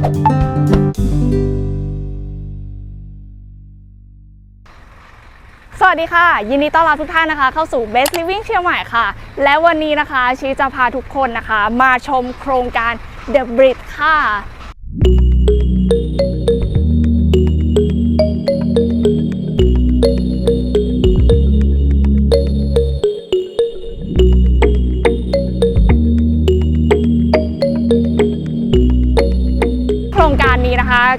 สวัสดีค่ะ ยินดีต้อนรับทุกท่านนะคะ เข้าสู่ Best Living เชียงใหม่ค่ะ และวันนี้นะคะชีจะพาทุกคนนะคะ มาชมโครงการ The Bridge ค่ะ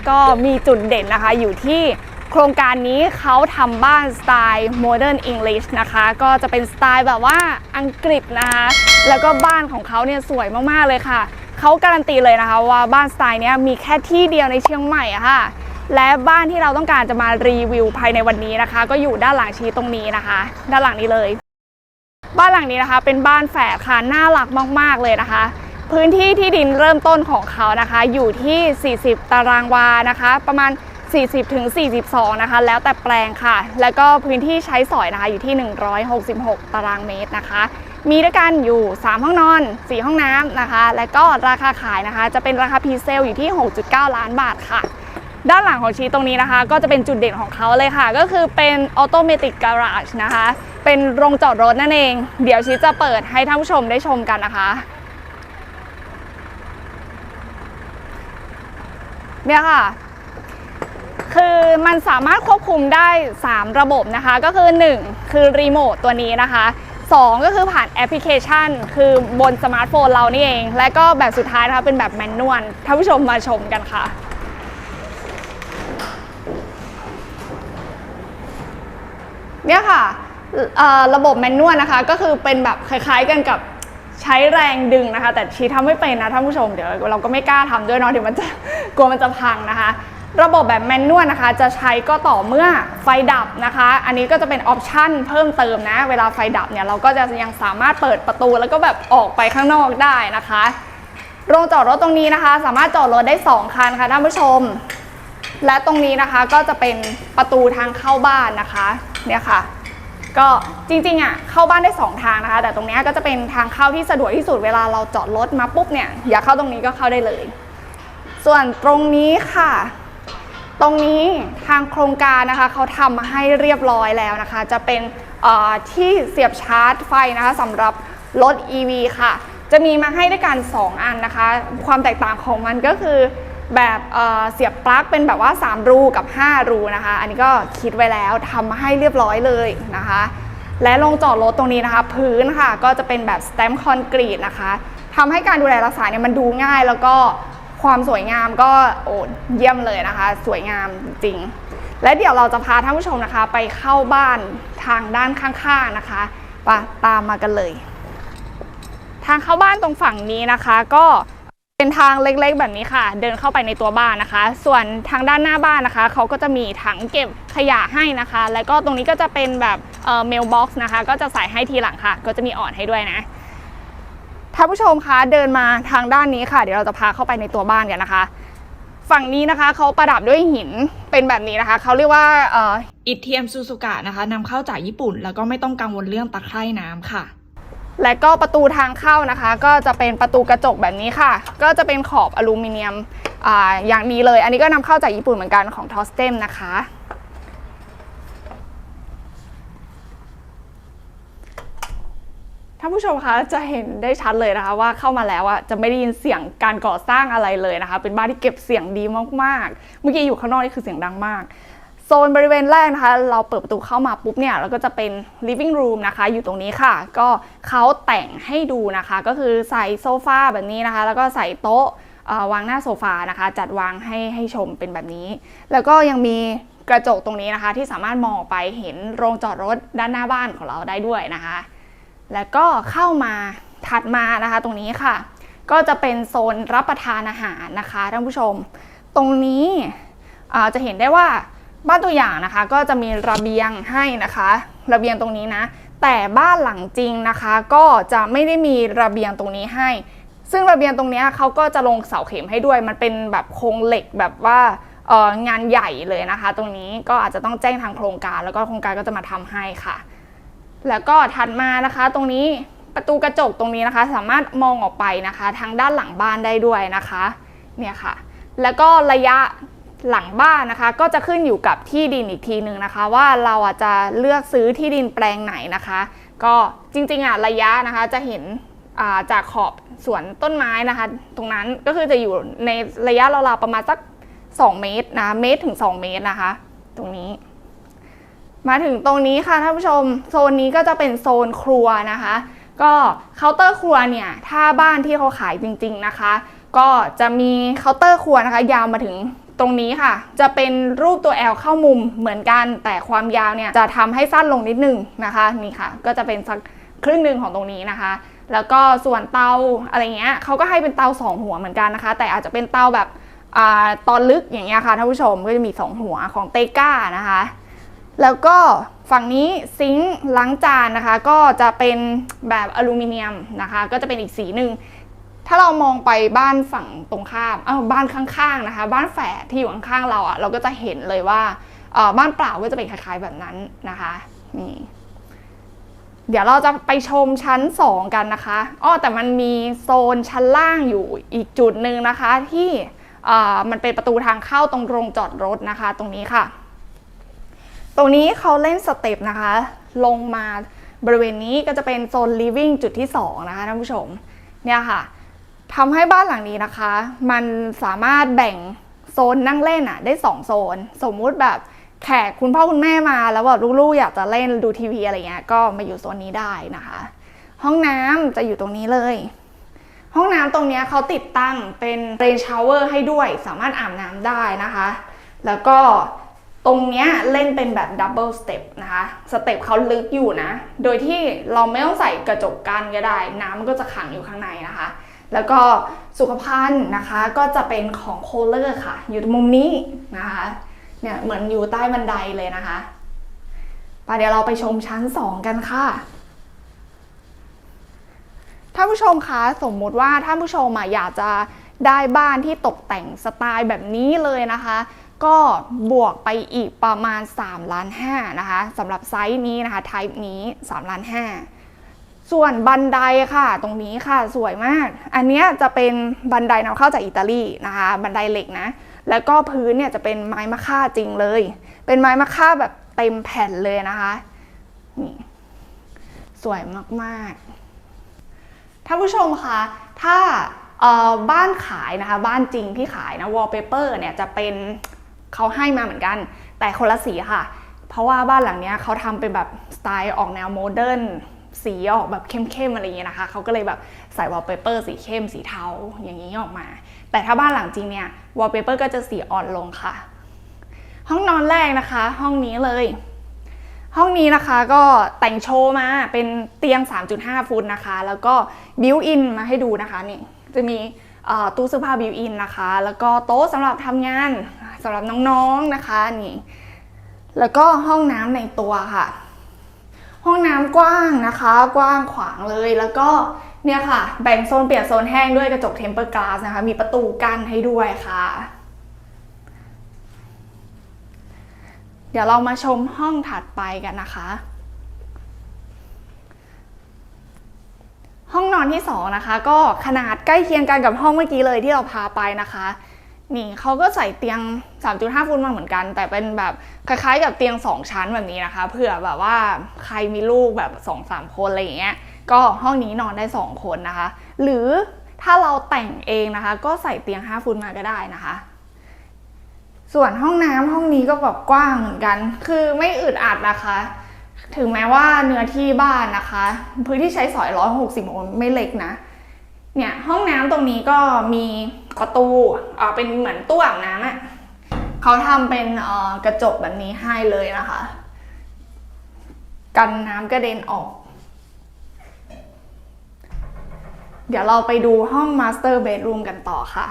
ก็มีจุดเด่นนะคะ อยู่ที่โครงการนี้เขาทำบ้านสไตล์ Modern English นะคะ ก็จะเป็นสไตล์แบบว่าอังกฤษนะคะ แล้วก็บ้านของเขาเนี่ยสวยมากๆเลยค่ะ เขาการันตีเลยนะคะว่าบ้านสไตล์นี้มีแค่ที่เดียวในเชียงใหม่อะค่ะ และบ้านที่เราต้องการจะมารีวิวภายในวันนี้นะคะ ก็อยู่ด้านหลังชี้ตรงนี้นะคะ ด้านหลังนี้เลย บ้านหลังนี้นะคะ เป็นบ้านแฝดค่ะน่ารักมาก ๆเลยนะคะ พื้นที่ที่ดินเริ่มต้นของเขานะคะ อยู่ที่ 40 ตารางวานะคะ ประมาณ 40ถึง42 นะคะ แล้วแต่แปลงค่ะ แล้วก็พื้นที่ใช้สอยนะคะอยู่ที่ 166 ตารางเมตรนะคะ มีด้วยกันอยู่ 3 ห้องนอน 4 ห้องน้ำนะคะ และก็ราคาขายนะคะ จะเป็นราคาพรีเซลอยู่ที่ 6.9 ล้านบาทค่ะด้านหลังของชีตรงนี้นะคะ ก็จะเป็นจุดเด่นของเขาเลยค่ะ ก็คือเป็นออโตเมติกการาจนะคะ เป็นโรงจอดรถนั่นเอง เดี๋ยวชีจะเปิดให้ท่านผู้ชมได้ชมกันนะคะ เนี่ยค่ะ คือมันสามารถควบคุมได้ 3 ระบบนะคะ ก็คือ 1 คือรีโมทตัวนี้นะคะ 2 ก็คือผ่านแอปพลิเคชัน คือบนสมาร์ทโฟนเรานี่เอง และก็แบบสุดท้ายนะคะเป็นแบบแมนนวลท่านผู้ชมมาชมกันค่ะเนี่ยค่ะระบบแมนนวลนะคะก็คือเป็นแบบคล้ายๆกันกับ ใช้แรงดึงนะคะ แต่ชีทำไม่เป็นนะท่านผู้ชมเดี๋ยวเราก็ไม่กล้าทำด้วยเนาะเดี๋ยวมันจะกลัวมันจะพังนะคะ ระบบแบบแมนนวลนะคะ จะใช้ก็ต่อเมื่อไฟดับนะคะ อันนี้ก็จะเป็นออปชั่นเพิ่มเติมนะ เวลาไฟดับเนี่ยเราก็จะยังสามารถเปิดประตูแล้วก็แบบออกไปข้างนอกได้นะคะ โรงจอดรถตรงนี้นะคะ สามารถจอดรถได้ 2 คันค่ะท่านผู้ชม และตรงนี้นะคะก็จะเป็นประตูทางเข้าบ้านนะคะ เนี่ยค่ะ ก็จริงๆอะเข้าบ้านได้ 2 ทางนะคะ แต่ตรงนี้ก็จะเป็นทางเข้าที่สะดวกที่สุดเวลาเราจอดรถมาปุ๊บเนี่ยอยากเข้าตรงนี้ก็เข้าได้เลย ส่วนตรงนี้ค่ะ ตรงนี้ทางโครงการนะคะเขาทำมาให้เรียบร้อยแล้วนะคะ จะเป็นที่เสียบชาร์จไฟนะคะสำหรับรถ EV ค่ะ จะมีมาให้ด้วยกัน 2 อันนะคะ ความแตกต่างของมันก็คือ แบบเเสียบปลั๊กเป็นแบบว่า 3 รูกับ 5 รูนะคะ อันนี้ก็คิดไว้แล้วทำมาให้เรียบร้อยเลยนะคะ และลงจอดรถตรงนี้นะคะ พื้นค่ะก็จะเป็นแบบสแตมคอนกรีตนะคะทำให้การดูแลรักษาเนี่ยมันดูง่ายแล้วก็ความสวยงามก็โอ้เยี่ยมเลยนะคะ สวยงามจริง และเดี๋ยวเราจะพาท่านผู้ชมนะคะ ไปเข้าบ้านทางด้านข้างๆนะคะไปตามมากันเลย ทางเข้าบ้านตรงฝั่งนี้นะคะ ก็ เป็นทางเล็กๆแบบนี้ค่ะ เดินเข้าไปในตัวบ้านนะคะ ส่วนทางด้านหน้าบ้านนะคะเขาก็จะมีถังเก็บขยะให้นะคะ แล้วก็ตรงนี้ก็จะเป็นแบบเอ่อเมลบ็อกซ์นะคะ ก็จะใส่ให้ทีหลังค่ะ ก็จะมีอ่อนให้ด้วยนะท่านผู้ชมคะเดินมาทางด้านนี้ค่ะ เดี๋ยวเราจะพาเข้าไปในตัวบ้านกันนะคะ ฝั่งนี้นะคะเขาประดับด้วยหินเป็นแบบนี้นะคะเขาเรียกว่าอ่ออิเทียมซูซูกะนะคะนำเข้าจากญี่ปุ่น แล้วก็ไม่ต้องกังวลเรื่องตะไคร่น้ำค่ะ และก็ประตูทางเข้านะคะ ก็จะเป็นประตูกระจกแบบนี้ค่ะ ก็จะเป็นขอบอลูมิเนียมออย่างดีเลย อันนี้ก็นำเข้าจากญี่ปุ่นเหมือนกันของทอสเทมนะคะท่านผู้ชมคะจะเห็นได้ชัดเลยนะคะ ว่าเข้ามาแล้วอะจะไม่ได้ยินเสียงการก่อสร้างอะไรเลยนะคะ เป็นบ้านที่เก็บเสียงดีมากๆ เมื่อกี้อยู่ข้างนอกนี่คือเสียงดังมาก ซนบริเวณแรกนะคะ เราเปิดประตูเข้ามาปุ๊บเนี่ยเราก็จะเป็น living room นะคะ อยู่ตรงนี้ค่ะ ก็เขาแต่งให้ดูนะคะ ก็คือใส่โซฟาแบบนี้นะคะ แล้วก็ใส่โต๊ะวางหน้าโซฟานะคะ จัดวางให้ให้ชมเป็นแบบนี้ แล้วก็ยังมีกระจกตรงนี้นะคะ ที่สามารถมองไปเห็นโรงจอดรถด้านหน้าบ้านของเราได้ด้วยนะคะ แล้วก็เข้ามาถัดมานะคะ ตรงนี้ค่ะ ก็จะเป็นโซนรับประทานอาหารนะคะท่านผู้ชม ตรงนี้จะเห็นได้ว่า บ้านตัวอย่างนะคะก็จะมีระเบียงให้นะคะ ระเบียงตรงนี้นะ แต่บ้านหลังจริงนะคะ ก็จะไม่ได้มีระเบียงตรงนี้ให้ ซึ่งระเบียงตรงนี้เขาก็จะลงเสาเข็มให้ด้วย มันเป็นแบบโครงเหล็กแบบว่างานใหญ่เลยนะคะ ตรงนี้ก็อาจจะต้องแจ้งทางโครงการ แล้วก็โครงการก็จะมาทำให้ค่ะ แล้วก็ถัดมานะคะ ตรงนี้ประตูกระจกตรงนี้นะคะ สามารถมองออกไปนะคะ ทางด้านหลังบ้านได้ด้วยนะคะ เนี่ยค่ะ แล้วก็ระยะ หลังบ้านนะคะ ก็จะขึ้นอยู่กับที่ดินอีกทีหนึ่งนะคะ ว่าเราอะจะเลือกซื้อที่ดินแปลงไหนนะคะ ก็จริงๆอะระยะนะคะจะเห็นาจากขอบสวนต้นไม้นะคะ ตรงนั้นก็คือจะอยู่ในระยะราวๆประมาณสัก 2 เมตรนะเมตรถึง 2 เมตรนะคะ ตรงนี้ มาถึงตรงนี้ค่ะท่านผู้ชมโซนนี้ก็จะเป็นโซนครัวนะคะ ก็เคาน์เตอร์ครัวเนี่ยถ้าบ้านที่เขาขายจริง ๆนะคะ ก็จะมีเคาน์เตอร์ครัวนะคะ ยาวมาถึง ตรงนี้ค่ะ จะเป็นรูปตัว L เข้ามุมเหมือนกัน แต่ความยาวเนี่ยจะทำให้สั้นลงนิดนึงนะคะนี่ค่ะ ก็จะเป็นสักครึ่งหนึ่งของตรงนี้นะคะ แล้วก็ส่วนเตาอะไรเงี้ยเขาก็ให้เป็นเตาสองหัวเหมือนกันนะคะ แต่อาจจะเป็นเตาแบบอาตอนลึกอย่างเงี้ยค่ะท่านผู้ชมก็จะมีสองหัวของเตก้านะคะ แล้วก็ฝั่งนี้ซิงค์ล้างจานนะคะ ก็จะเป็นแบบอลูมิเนียมนะคะ ก็จะเป็นอีกสีหนึ่ง ถ้าเรามองไปบ้านฝั่งตรงข้ามอ้าวบ้านข้างๆนะคะ บ้านแฝดที่อยู่ข้างๆเราอะ่ะเราก็จะเห็นเลยว่าอ่อบ้านเปล่าก็จะเป็นคล้ายๆแบบนั้นนะคะนี่เดี๋ยวเราจะไปชมชั้น 2 กันนะคะอ้อแต่มันมีโซนชั้นล่างอยู่อีกจุดหนึ่งนะคะที่อ่อมันเป็นประตูทางเข้าตรงโรงจอดรถนะคะ ตรงนี้ค่ะ ตรงนี้เขาเล่นสเต็ปนะคะ ลงมาบริเวณนี้ก็จะเป็นโซน living จุดที่ 2 นะคะท่านผู้ชมเนี่ยค่ะ ทำให้บ้านหลังนี้นะคะ มันสามารถแบ่งโซนนั่งเล่นอะได้2โซน สมมุติแบบแขกคุณพ่อคุณแม่มาแล้วแบบลูกๆอยากจะเล่นดูทีวีอะไรเงี้ยก็มาอยู่โซนนี้ได้นะคะ ห้องน้ำจะอยู่ตรงนี้เลย ห้องน้ำตรงเนี้ยเขาติดตั้งเป็นเรนชาวเวอร์ให้ด้วย สามารถอาบน้ำได้นะคะ แล้วก็ตรงเนี้ยเล่นเป็นแบบดับเบิลสเต็ปนะคะสเต็ปเขาลึกอยู่นะ โดยที่เราไม่ต้องใส่กระจกกั้นก็ได้ น้ำมันก็จะขังอยู่ข้างในนะคะ แล้วก็สุขภัณฑ์นะคะก็จะเป็นของโคเลอร์ค่ะ อยู่ตรงมุมนี้นะคะเนี่ยเหมือนอยู่ใต้บันไดเลยนะคะไปเดี๋ยวเราไปชมชั้น 2 กันค่ะท่านผู้ชมคะสมมุติว่าท่านผู้ชมอะอยากจะได้บ้านที่ตกแต่งสไตล์แบบนี้เลยนะคะ ก็บวกไปอีกประมาณ3ล้าน5นะคะสำหรับไซส์นี้นะคะไทป์นี้3ล้าน5 ส่วนบันไดค่ะ ตรงนี้ค่ะสวยมาก อันเนี้ยจะเป็นบันไดนำเข้าจากอิตาลีนะคะ บันไดเหล็กนะ แล้วก็พื้นเนี่ยจะเป็นไม้มะค่าจริงเลย เป็นไม้มะค่าแบบเต็มแผ่นเลยนะคะนี่สวยมากๆท่านผู้ชมคะถ้าเออบ้านขายนะคะ บ้านจริงที่ขายนะวอลเปเปอร์เนี่ยจะเป็นเขาให้มาเหมือนกัน แต่คนละสีค่ะ เพราะว่าบ้านหลังเนี้ยเขาทำเป็นแบบสไตล์ออกแนวโมเดิร์น สีออกแบบเข้มๆอะไรอย่างเงี้ยนะคะเขาก็เลยแบบใส่วอลเปเปอร์สีเข้มสีเทาอย่างนี้ออกมา แต่ถ้าบ้านหลังจริงเนี่ยวอลเปเปอร์ก็จะสีอ่อนลงค่ะ ห้องนอนแรกนะคะ ห้องนี้เลย ห้องนี้นะคะก็แต่งโชว์มาเป็นเตียง 3.5 ฟุตนะคะ แล้วก็บิวอินมาให้ดูนะคะนี่จะมีตู้เสื้อผ้าบิวอินนะคะ แล้วก็โต๊ะสำหรับทำงานสำหรับน้องๆนะคะนี่แล้วก็ห้องน้ำในตัวค่ะ ห้องน้ำกว้างนะคะ กว้างขวางเลยแล้วก็เนี่ยค่ะ แบ่งโซนเปียนโซนแห้งด้วยกระจกเทมเปอร์กลาสนะคะ มีประตูกั้นให้ด้วยค่ะ เดี๋ยวเรามาชมห้องถัดไปกันนะคะ ห้องนอนที่สองนะคะ ก็ขนาดใกล้เคียงกันกับห้องเมื่อกี้เลยที่เราพาไปนะคะ นี่เขาก็ใส่เตียง 3.5 ฟุตมาเหมือนกัน แต่เป็นแบบคล้ายๆ กับเตียง 2 ชั้นแบบนี้นะคะ เผื่อแบบว่าใครมีลูกแบบ 2-3 คนอะไรอย่างเงี้ยก็ห้องนี้นอนได้ 2 คนนะคะ หรือถ้าเราแต่งเองนะคะ ก็ใส่เตียง 5 ฟุตมาก็ได้นะคะ ส่วนห้องน้ำห้องนี้ก็แบบกว้างเหมือนกัน คือไม่อึดอัดนะคะ ถึงแม้ว่าเนื้อที่บ้านนะคะ พื้นที่ใช้สอย 160 โอนไม่เล็กนะเนี่ยห้องน้ำตรงนี้ก็มี ประตูเอ่อเป็นเหมือนตู้อาบน้ำอะ่ะเขาทำเป็นเอ่อกระจกแบบนี้ให้เลยนะคะ กันน้ำกระเด็นออก เดี๋ยวเราไปดูห้องมาสเตอร์เบดรูมกันต่อค่ะ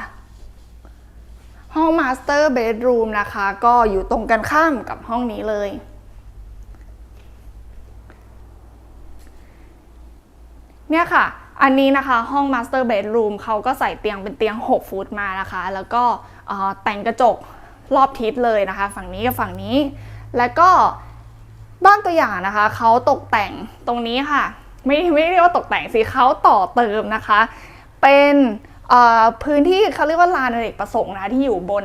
ห้องมาสเตอร์เบดรูมนะคะ ก็อยู่ตรงกันข้ามกับห้องนี้เลยเนี่ยค่ะ อันนี้นะคะห้อง Master Bedroom เขาก็ใส่เตียงเป็นเตียง 6 ฟุตมานะคะ แล้วก็แต่งกระจกรอบทิศเลยนะคะ ฝั่งนี้กับฝั่งนี้ แล้วก็บ้านตัวอย่างนะคะเขาตกแต่งตรงนี้ค่ะ ไม่ไม่เรียกว่าตกแต่งสิเขาต่อเติมนะคะ เป็นพื้นที่เขาเรียกว่าลานอเนกประสงค์นะที่อยู่บน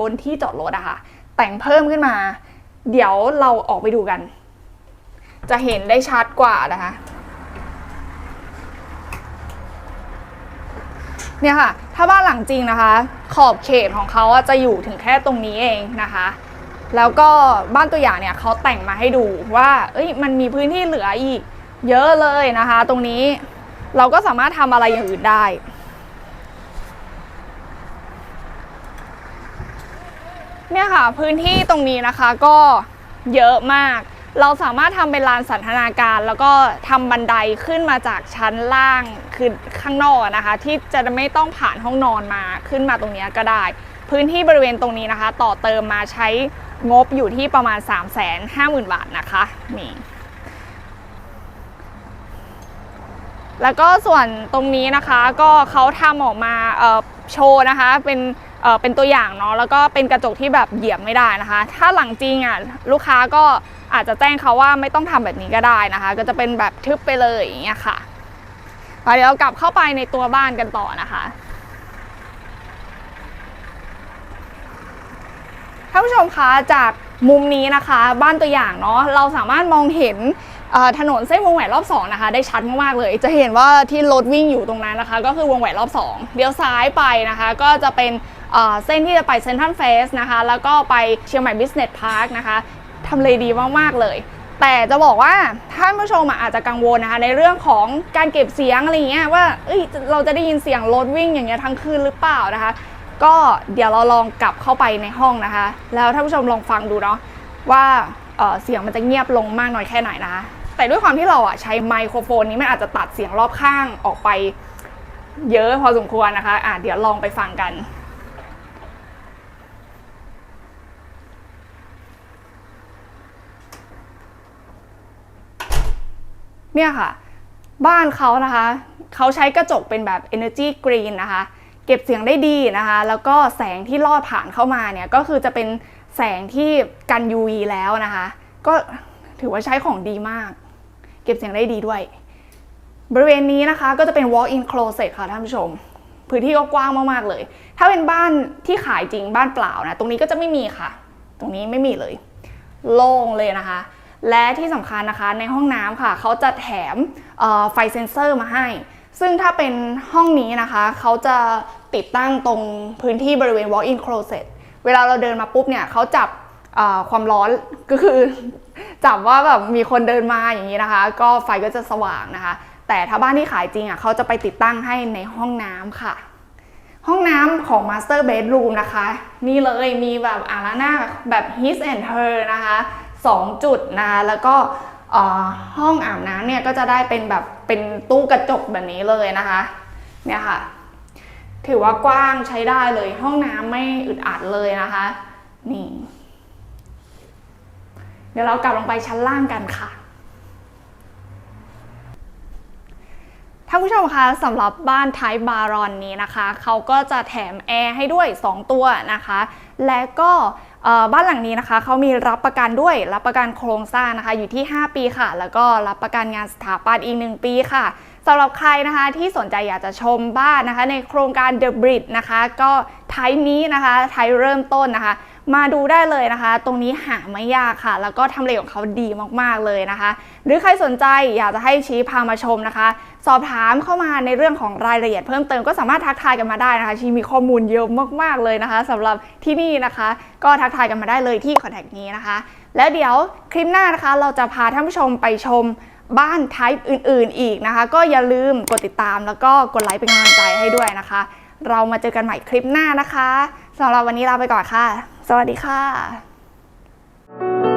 บนที่จอดรถอะค่ะแต่งเพิ่มขึ้นมา เดี๋ยวเราออกไปดูกัน จะเห็นได้ชัดกว่านะคะ เนี่ยค่ะ ถ้าบ้านหลังจริงนะคะ ขอบเขตของเขาจะอยู่ถึงแค่ตรงนี้เองนะคะ แล้วก็บ้านตัวอย่างเนี่ยเขาแต่งมาให้ดูว่าเอ้ยมันมีพื้นที่เหลืออีก เยอะเลยนะคะ ตรงนี้เราก็สามารถทำอะไรอย่างอื่นได้เนี่ยค่ะพื้นที่ตรงนี้นะคะก็เยอะมาก เราสามารถทำเป็นลานสันทนาการ แล้วก็ทำบันไดขึ้นมาจากชั้นล่างคือข้างนอกนะคะ ที่จะไม่ต้องผ่านห้องนอนมาขึ้นมาตรงนี้ก็ได้ พื้นที่บริเวณตรงนี้นะคะ ต่อเติมมาใช้งบอยู่ที่ประมาณ 3 5 0 0 0 0 บาทนะคะนี่แล้วก็ส่วนตรงนี้นะคะก็เขาทำออกมาโชว์นะคะเป็น เป็นตัวอย่างเนาะแล้วก็เป็นกระจกที่แบบเหยียบไม่ได้นะคะ ถ้าหลังจริงอะลูกค้าก็อาจจะแจ้งเขาว่าไม่ต้องทำแบบนี้ก็ได้นะคะ ก็จะเป็นแบบทึบไปเลยอย่างเงี้ยค่ะเดี๋ยวเรากลับเข้าไปในตัวบ้านกันต่อนะคะท่านผู้ชมคะจากมุมนี้นะคะ บ้านตัวอย่างเนาะเราสามารถมองเห็นถนนเส้นวงแหวนรอบ2นะคะได้ชัดมากๆเลย จะเห็นว่าที่รถวิ่งอยู่ตรงนั้นนะคะ ก็คือวงแหวนรอบ2เลี้ยวซ้ายไปนะคะ ก็จะเป็น เส้นที่จะไปเซ็นทรัลเฟสนะคะ แล้วก็ไปเชียงใหม่บิสเนสพาร์คนะคะทำเลดีมาก ๆ เลยแต่จะบอกว่าท่านผู้ชมอาจจะกังวลนะคะ ในเรื่องของการเก็บเสียงอะไรอย่างเงี้ยว่าเอ้ยเราจะได้ยินเสียงรถวิ่งอย่างเงี้ยทั้งคืนหรือเปล่านะคะ ก็เดี๋ยวเราลองกลับเข้าไปในห้องนะคะ แล้วท่านผู้ชมลองฟังดูเนาะว่าเเสียงมันจะเงียบลงมากน้อยแค่ไหนนะคะ แต่ด้วยความที่เราอะใช้ไมโครโฟนนี้มันอาจจะตัดเสียงรอบข้างออกไป เยอะพอสมควรนะคะอะเดี๋ยวลองไปฟังกัน เนี่ยค่ะ บ้านเขานะคะเขาใช้กระจกเป็นแบบ Energy Green นะคะ เก็บเสียงได้ดีนะคะ แล้วก็แสงที่ลอดผ่านเข้ามาเนี่ยก็คือจะเป็นแสงที่กัน UV แล้วนะคะ ก็ถือว่าใช้ของดีมาก เก็บเสียงได้ดีด้วย บริเวณนี้นะคะก็จะเป็น walk-in closet ค่ะท่านผู้ชม พื้นที่ก็กว้างมากๆเลย ถ้าเป็นบ้านที่ขายจริงบ้านเปล่านะ ตรงนี้ก็จะไม่มีค่ะ ตรงนี้ไม่มีเลย โล่งเลยนะคะ และที่สำคัญนะคะในห้องน้ำค่ะเขาจะแถมไฟเซ็นเซอร์มาให้ ซึ่งถ้าเป็นห้องนี้นะคะ เขาจะติดตั้งตรงพื้นที่บริเวณ walk-in closet เวลาเราเดินมาปุ๊บเนี่ยเขาจับความร้อนก็คือจับว่าแบบมีคนเดินมาอย่างนี้นะคะ ก็ไฟก็จะสว่างนะคะ แต่ถ้าบ้านที่ขายจริงอะเขาจะไปติดตั้งให้ในห้องน้ำค่ะ ห้องน้ำของ Master Bedroom นะคะ นี่เลยมีแบบอางล้าหน้าแบบ His and Her นะคะ 2 จุดนะแล้วก็ห้องอาบน้ำเนี่ยก็จะได้เป็นแบบเป็นตู้กระจกแบบนี้เลยนะคะเนี่ยค่ะถือว่ากว้างใช้ได้เลยห้องน้ำไม่อึดอัดเลยนะคะนี่เดี๋ยวเรากลับลงไปชั้นล่างกันค่ะท่านผู้ชมคะสำหรับบ้านไทป์บารอนนี้นะคะ เขาก็จะแถมแอร์ให้ด้วย 2 ตัวนะคะ และก็ บ้านหลังนี้นะคะเขามีรับประกันด้วยรับประกันโครงสร้างนะคะอยู่ที่ 5 ปีค่ะ แล้วก็รับประกันงานสถาปัตย์อีก 1 ปีค่ะสำหรับใครนะคะที่สนใจอยากจะชมบ้านนะคะ ในโครงการ The Bridge นะคะ ก็ไทป์นี้นะคะไทป์เริ่มต้นนะคะ มาดูได้เลยนะคะ ตรงนี้หาไม่ยากค่ะ แล้วก็ทำเลของเขาดีมากๆเลยนะคะ หรือใครสนใจอยากจะให้ชี้พามาชมนะคะ สอบถามเข้ามาในเรื่องของรายละเอียดเพิ่มเติมก็สามารถทักทายกันมาได้นะคะ ชีมีข้อมูลเยอะมากๆเลยนะคะสำหรับที่นี่นะคะ ก็ทักทายกันมาได้เลยที่คอนแทคนี้นะคะ แล้วเดี๋ยวคลิปหน้านะคะ เราจะพาท่านผู้ชมไปชมบ้านไทป์อื่น ๆ อีกนะคะ ก็อย่าลืมกดติดตามแล้วก็กดไลค์เป็นกำลังใจให้ด้วยนะคะ เรามาเจอกันใหม่คลิปหน้านะคะสำหรับวันนี้ลาไปก่อนค่ะ สวัสดีค่ะ